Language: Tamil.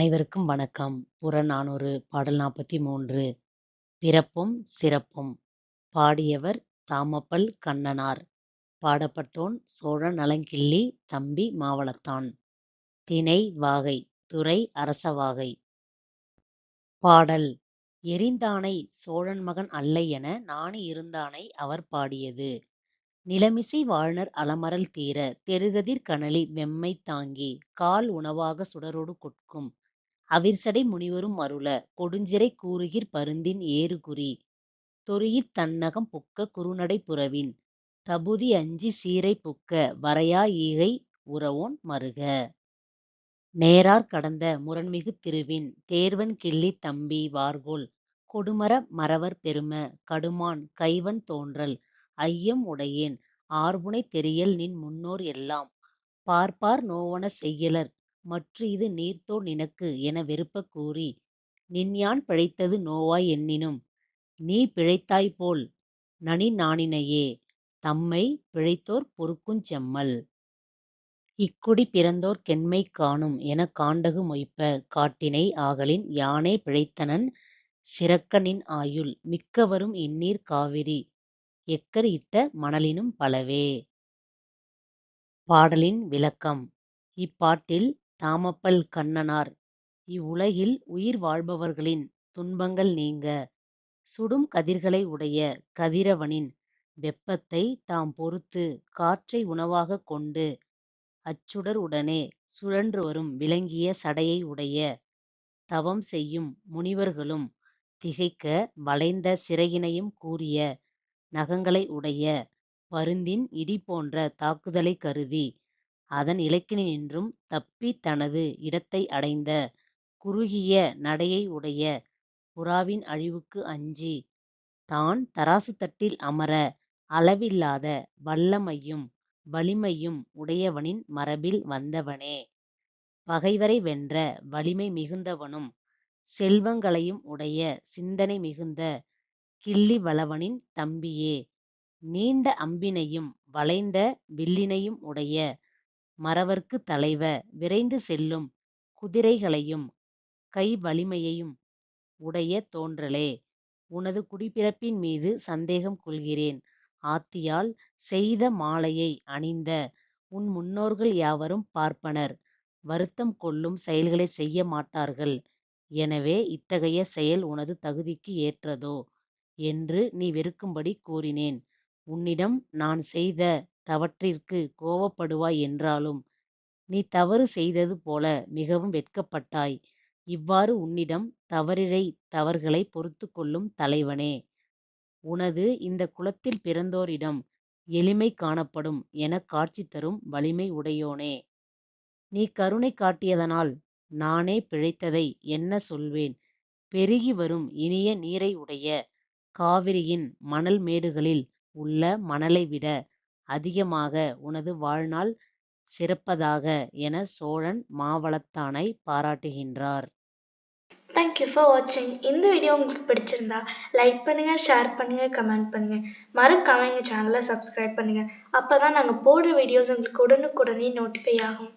அனைவருக்கும் வணக்கம். புறநானூறு பாடல் 43 பிறப்பும் சிறப்பும் பாடியவர் தாமப்பல் கண்ணனார். பாடப்பட்டோன் சோழ நலங்கிள்ளி தம்பி மாவளத்தான். திணை: வாகை. துறை: அரசவாகை. பாடல் எரிந்தானை சோழன் மகன் அல்ல என நாணி இருந்தானை அவர் பாடியது. நிலமிசை வாழ்நர் அலமரல் தீர தெருகதிர் கனலி வெம்மை தாங்கி கால் உணவாக சுடரோடு கொட்கும் அவிர்சடை முனிவரும் அருள கொடுஞ்சிறை கூறுகிற் பருந்தின் ஏறுகுறி தொரீஇத் தன்னகம் புக்க குறுநடை புறவின் தபுதி அஞ்சிச் சீரைப் புக்க வரையா ஈகை உரவோன் மருக! நேரார் கடந்த முரண்மிகு திருவின் தேர்வன் கிள்ளித் தம்பி வார்கோல் கொடுமர மறவர் பெரும கடுமான் கைவன் தோன்றல் ஐயம் உடையேன் ஆர்புனைத் தெரியல்நின் முன்னோர் எல்லாம் பார்ப்பார் நோவன செய்யலர் மற்று இது நீர்த்தோ நினக்கு என வெறுப்பக் கூறி நின்யான் பிழைத்தது நோவாய் எண்ணினும் நீ பிழைத்தாய்போல் நனிநாணினையே தம்மைப் பிழைத்தோர் பொறுக்குஞ் செம்மல். இக்குடி பிறந்தோர்க் கெண்மை காணும் எனக் காண்டகு மொய்ப்ப காட்டினை ஆகலின் யானே பிழைத்தனன் சிறக்கநின் ஆயுள் மிக்க வரும் இந்நீர் காவிரி எக்கர் இட்ட மணலினும் பலவே. பாடலின் விளக்கம் இப்பாட்டில் தாமப்பல் கண்ணனார் இவ்வுலகில் உயிர் வாழ்பவர்களின் துன்பங்கள் நீங்க. சுடும் கதிர்களை உடைய கதிரவனின் வெப்பத்தைத் தாம் பொறுத்து காற்றை உணவாகக் கொண்டு அச்சுடர் உடனே சுழன்றுவரும் விளங்கிய சடையை உடைய தவம் செய்யும் முனிவர்களும் திகைக்க வளைந்த சிறகினையும் கூரிய நகங்களை உடைய பருந்தின் இடிபோன்ற தாக்குதலைக் கருதி அதன் இலக்கினின்றும் தப்பித் தனது இடத்தை அடைந்த குறுகிய நடையை உடைய புறாவின் அழிவுக்கு அஞ்சி தான் தராசுத்தட்டில் அமர அளவில்லாத வல்லமையும் வலிமையும் உடையவனின் மரபில் வந்தவனே. பகைவரை வென்ற வலிமை மிகுந்தவனும் செல்வங்களையும் உடைய சிந்தனை மிகுந்த கிள்ளிவளவனின் தம்பியே. நீண்ட அம்பினையும் வளைந்த வில்லினையும் உடைய மறவர்க்குத் தலைவ விரைந்து செல்லும் குதிரைகளையும் கைவலிமையையும் உடைய தோன்றலே. உனது குடிப்பிறப்பின் மீது சந்தேகம் கொள்கிறேன். ஆத்தியால் செய்த மாலையை அணிந்த உன் முன்னோர்கள் யாவரும் பார்ப்பனர். வருத்தம் கொள்ளும் செயல்களைச் செய்ய மாட்டார்கள். எனவே இத்தகைய செயல் உனது தகுதிக்கு ஏற்றதோ? என்று நீ வெறுக்கும்படி கூறினேன். உன்னிடம் நான் செய்த தவற்றிற்குக் கோபப்படுவாய் என்றாலும் நீ தவறு செய்தது போல மிகவும் வெட்கப்பட்டாய். இவ்வாறு உன்னிடம் தவறிழைத் தவறுகளைப் பொறுத்துக்கொள்ளும் தலைவனே. உனது இந்தக் குலத்தில் பிறந்தோரிடம் எளிமை காணப்படும் எனக் காட்சி தரும் வலிமை உடையோனே. நீ கருணை காட்டியதனால் நானே பிழைத்ததை என்ன சொல்வேன்? பெருகி வரும் இனிய நீரை உடைய காவிரியின் மணல் மேடுகளில் உள்ள மணலை விட அதிகமாக உனது வாழ்நாள் சிறப்பதாக என சோழன் மாவளத்தானை பாராட்டுகின்றார். தேங்க் யூ ஃபார் வாட்சிங் இந்த வீடியோ உங்களுக்கு பிடிச்சிருந்தா லைக் பண்ணுங்க ஷேர் பண்ணுங்க கமெண்ட் பண்ணுங்க. மறக்காம எங்கள் சேனலை சப்ஸ்கிரைப் பண்ணுங்க. அப்பதான் நாங்க போடுற வீடியோஸ் உங்களுக்கு உடனுக்குடனே நோட்டிஃபை ஆகும்.